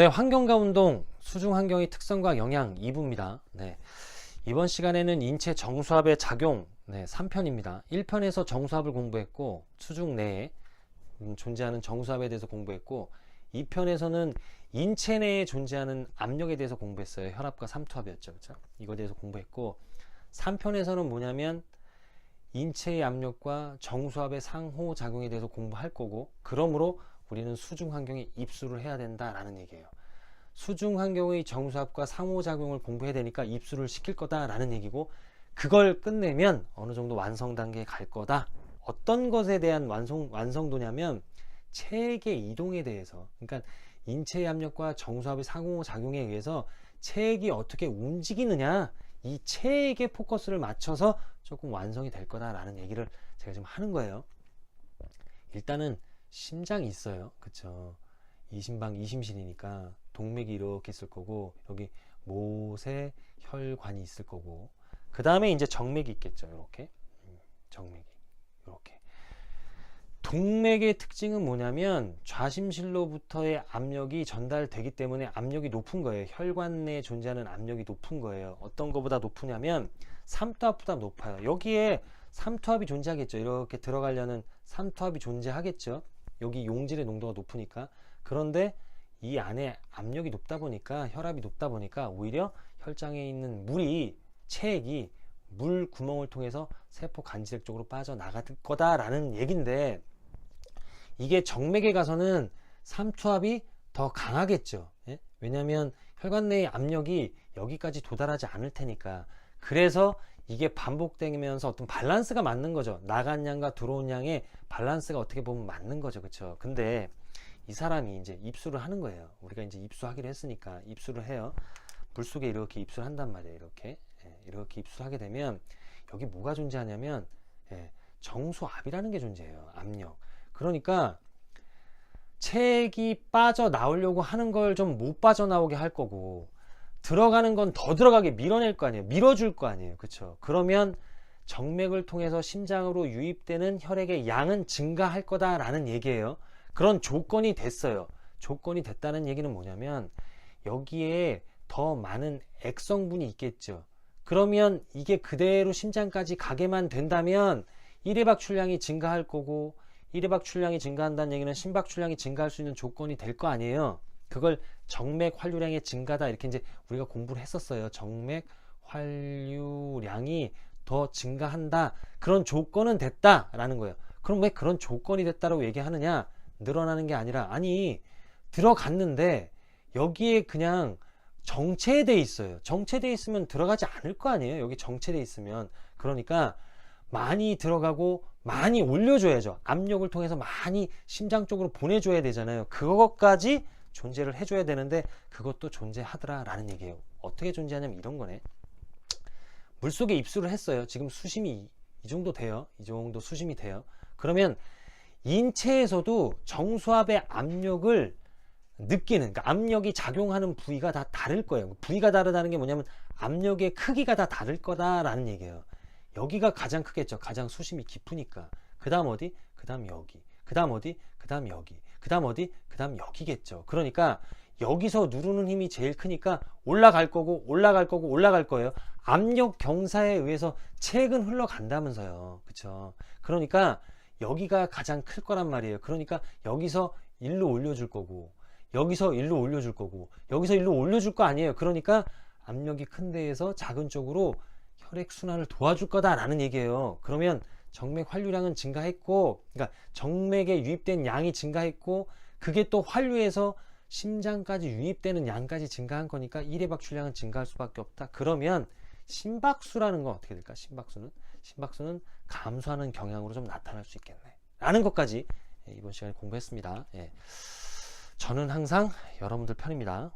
네, 환경과 운동, 수중 환경의 특성과 영향 2부입니다. 네. 이번 시간에는 인체 정수압의 작용 네, 3편입니다. 1편에서 정수압을 공부했고 수중 내에 음, 존재하는 정수압에 대해서 공부했고 2편에서는 인체 내에 존재하는 압력에 대해서 공부했어요. 혈압과 삼투압이었죠. 그렇죠? 이거에 대해서 공부했고 3편에서는 뭐냐면 인체의 압력과 정수압의 상호 작용에 대해서 공부할 거고 그러므로 우리는 수중 환경에 입수를 해야 된다라는 얘기예요. 수중 환경의 정수압과 상호작용을 공부해야 되니까 입수를 시킬 거다라는 얘기고 그걸 끝내면 어느 정도 완성 단계에 갈 거다. 어떤 것에 대한 완성 완성도냐면 체액의 이동에 대해서 그러니까 인체의 압력과 정수압의 상호작용에 의해서 체액이 어떻게 움직이느냐 이 체액에 포커스를 맞춰서 조금 완성이 될 거다라는 얘기를 제가 지금 하는 거예요. 일단은 심장이 있어요. 그쵸? 이심방 이심신이니까 동맥이 이렇게 있을 거고 여기 모세 혈관이 있을 거고 그 다음에 이제 정맥이 있겠죠. 이렇게 음, 정맥이 이렇게 동맥의 특징은 뭐냐면 좌심실로부터의 압력이 전달되기 때문에 압력이 높은 거예요. 혈관 내에 존재하는 압력이 높은 거예요. 어떤 것보다 높으냐면 삼투압보다 높아요. 여기에 삼투압이 존재하겠죠. 이렇게 들어가려는 삼투압이 존재하겠죠. 여기 용질의 농도가 높으니까. 그런데 이 안에 압력이 높다 보니까 혈압이 높다 보니까 오히려 혈장에 있는 물이 체액이 물 구멍을 통해서 세포 간질액 쪽으로 빠져나갈 거다라는 얘긴데 이게 정맥에 가서는 삼투압이 더 강하겠죠. 예? 왜냐하면 혈관 내의 압력이 여기까지 도달하지 않을 테니까. 그래서 이게 반복되면서 어떤 밸런스가 맞는 거죠. 나간 양과 들어온 양의 밸런스가 어떻게 보면 맞는 거죠. 그렇죠? 근데 이 사람이 이제 입수를 하는 거예요. 우리가 이제 입수하기로 했으니까 입수를 해요. 물 속에 이렇게 입수를 한단 말이에요. 이렇게 예, 이렇게 입수하게 되면 여기 뭐가 존재하냐면 예, 정수압이라는 게 존재해요. 압력. 그러니까 체액이 빠져 나오려고 하는 걸 좀 못 빠져 나오게 할 거고 들어가는 건 더 들어가게 밀어낼 거 아니에요. 밀어줄 거 아니에요. 그렇죠? 그러면 정맥을 통해서 심장으로 유입되는 혈액의 양은 증가할 거다라는 얘기예요. 그런 조건이 됐어요. 조건이 됐다는 얘기는 뭐냐면 여기에 더 많은 액성분이 있겠죠. 그러면 이게 그대로 심장까지 가게만 된다면 1회 박 출량이 증가할 거고 1회 박 출량이 증가한다는 얘기는 심박 출량이 증가할 수 있는 조건이 될 거 아니에요. 그걸 정맥 활류량의 증가다 이렇게 이제 우리가 공부를 했었어요. 정맥 활류량이 더 증가한다. 그런 조건은 됐다라는 거예요. 그럼 왜 그런 조건이 됐다라고 얘기하느냐? 늘어나는 게 아니라 아니 들어갔는데 여기에 그냥 정체돼 있어요. 정체돼 있으면 들어가지 않을 거 아니에요. 여기 정체돼 있으면 그러니까 많이 들어가고 많이 올려줘야죠. 압력을 통해서 많이 심장 쪽으로 보내줘야 되잖아요. 그것까지 존재를 해줘야 되는데 그것도 존재하더라 라는 얘기예요. 어떻게 존재하냐면 이런 거네. 물속에 입수를 했어요. 지금 수심이 이 정도 돼요. 이 정도 수심이 돼요. 그러면 인체에서도 정수압의 압력을 느끼는 그러니까 압력이 작용하는 부위가 다 다를 거예요. 부위가 다르다는 게 뭐냐면 압력의 크기가 다 다를 거다라는 얘기예요. 여기가 가장 크겠죠. 가장 수심이 깊으니까. 그 다음 어디? 그 다음 여기. 그 다음 어디? 그 다음 여기. 그 다음 어디? 그 다음 여기겠죠. 그러니까 여기서 누르는 힘이 제일 크니까 올라갈 거고 올라갈 거고 올라갈 거예요. 압력 경사에 의해서 책은 흘러간다면서요. 그렇죠? 그러니까 여기가 가장 클 거란 말이에요. 그러니까 여기서 일로 올려줄 거고 여기서 일로 올려줄 거고 여기서 일로 올려줄 거 아니에요. 그러니까 압력이 큰 데에서 작은 쪽으로 혈액 순환을 도와줄 거다라는 얘기예요. 그러면 정맥 활류량은 증가했고, 그러니까 정맥에 유입된 양이 증가했고, 그게 또 활류에서 심장까지 유입되는 양까지 증가한 거니까 1회 박 출량은 증가할 수밖에 없다. 그러면 심박수라는 건 어떻게 될까? 심박수는 심박수는 감소하는 경향으로 좀 나타날 수 있겠네. 라는 것까지 이번 시간에 공부했습니다. 예. 저는 항상 여러분들 편입니다.